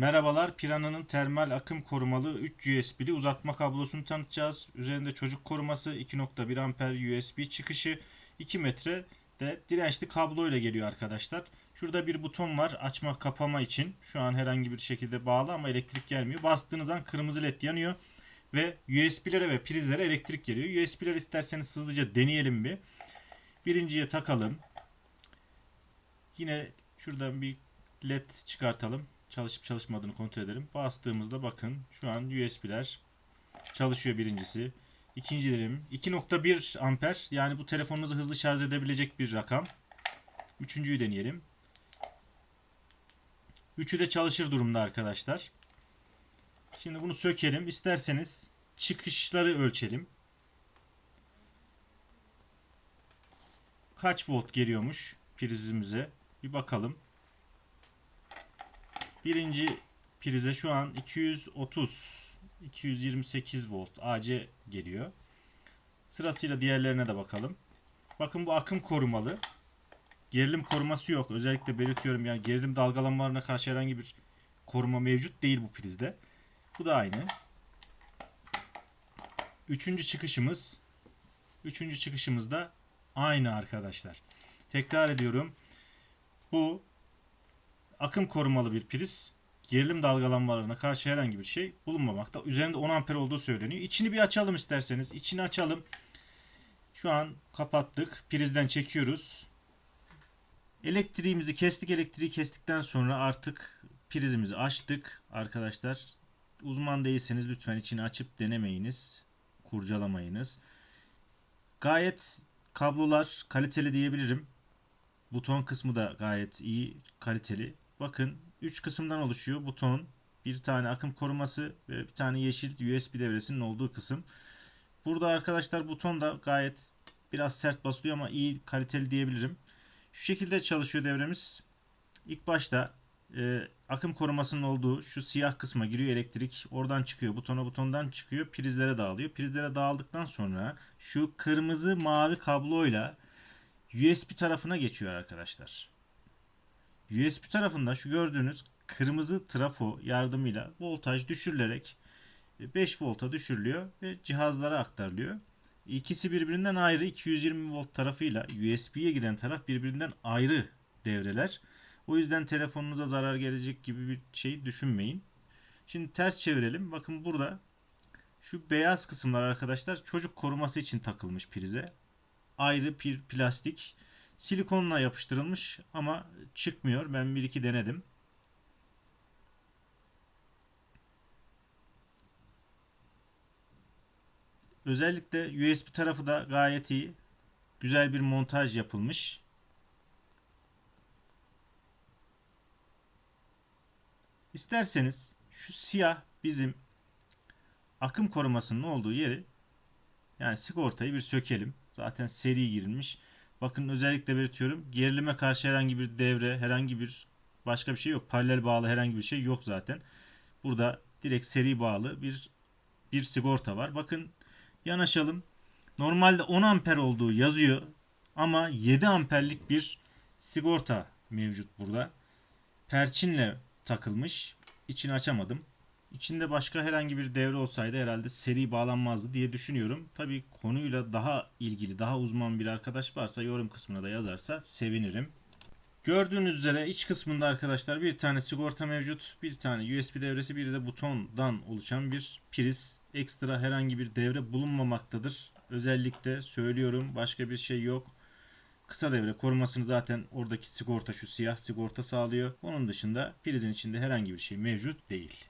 Merhabalar, Piranha'nın termal akım korumalı 3 USB'li uzatma kablosunu tanıtacağız. Üzerinde çocuk koruması, 2.1 amper USB çıkışı, 2 metre de dirençli kablo ile geliyor arkadaşlar. Şurada bir buton var açma kapama için. Şu an herhangi bir şekilde bağlı ama elektrik gelmiyor. Bastığınız an kırmızı led yanıyor ve USB'lere ve prizlere elektrik geliyor. USB'ler isterseniz hızlıca deneyelim bir. Birinciye takalım. Yine şuradan bir led çıkartalım. Çalışıp çalışmadığını kontrol edelim. Bastığımızda bakın şu an USB'ler çalışıyor birincisi. İkinci dilim 2.1 amper yani bu telefonunuzu hızlı şarj edebilecek bir rakam. Üçüncüyü deneyelim. Üçü de çalışır durumda arkadaşlar. Şimdi bunu sökelim. İsterseniz çıkışları ölçelim. Kaç volt geliyormuş prizimize bir bakalım. Birinci prize şu an 230 228 volt AC geliyor. Sırasıyla diğerlerine de bakalım. Bakın bu akım korumalı. Gerilim koruması yok. Özellikle belirtiyorum yani gerilim dalgalanmalarına karşı herhangi bir koruma mevcut değil bu prizde. Bu da aynı. Üçüncü çıkışımız Üçüncü çıkışımız da aynı arkadaşlar. Tekrar ediyorum. Bu akım korumalı bir priz. Gerilim dalgalanmalarına karşı herhangi bir şey bulunmamakta. Üzerinde 10 amper olduğu söyleniyor. İçini bir açalım isterseniz. İçini açalım. Şu an kapattık. Prizden çekiyoruz. Elektriğimizi kestik. Elektriği kestikten sonra artık prizimizi açtık. Arkadaşlar uzman değilseniz lütfen içini açıp denemeyiniz. Kurcalamayınız. Gayet kablolar kaliteli diyebilirim. Buton kısmı da gayet iyi, kaliteli. Bakın 3 kısımdan oluşuyor. Buton, bir tane akım koruması ve bir tane yeşil USB devresinin olduğu kısım. Burada arkadaşlar buton da gayet biraz sert basılıyor ama iyi kaliteli diyebilirim. Şu şekilde çalışıyor devremiz. İlk başta e, akım korumasının olduğu şu siyah kısma giriyor elektrik. Oradan çıkıyor. Butona butondan çıkıyor. Prizlere dağılıyor. Prizlere dağıldıktan sonra şu kırmızı mavi kabloyla USB tarafına geçiyor arkadaşlar. USB tarafında şu gördüğünüz kırmızı trafo yardımıyla voltaj düşürülerek 5 volta düşürülüyor ve cihazlara aktarılıyor. İkisi birbirinden ayrı 220 volt tarafıyla USB'ye giden taraf birbirinden ayrı devreler. O yüzden telefonunuza zarar gelecek gibi bir şey düşünmeyin. Şimdi ters çevirelim. Bakın burada şu beyaz kısımlar arkadaşlar çocuk koruması için takılmış prize. Ayrı bir plastik silikonla yapıştırılmış ama çıkmıyor. Ben bir iki denedim. Özellikle USB tarafı da gayet iyi. Güzel bir montaj yapılmış. İsterseniz şu siyah bizim akım korumasının olduğu yeri yani sigortayı bir sökelim. Zaten seri girilmiş. Bakın özellikle belirtiyorum. Gerilime karşı herhangi bir devre, herhangi bir başka bir şey yok. Paralel bağlı herhangi bir şey yok zaten. Burada direkt seri bağlı bir bir sigorta var. Bakın yanaşalım. Normalde 10 amper olduğu yazıyor ama 7 amperlik bir sigorta mevcut burada. Perçinle takılmış. İçini açamadım. İçinde başka herhangi bir devre olsaydı herhalde seri bağlanmazdı diye düşünüyorum. Tabi konuyla daha ilgili, daha uzman bir arkadaş varsa yorum kısmına da yazarsa sevinirim. Gördüğünüz üzere iç kısmında arkadaşlar bir tane sigorta mevcut. Bir tane USB devresi, bir de butondan oluşan bir priz. Ekstra herhangi bir devre bulunmamaktadır. Özellikle söylüyorum başka bir şey yok. Kısa devre korumasını zaten oradaki sigorta şu siyah sigorta sağlıyor. Onun dışında prizin içinde herhangi bir şey mevcut değil.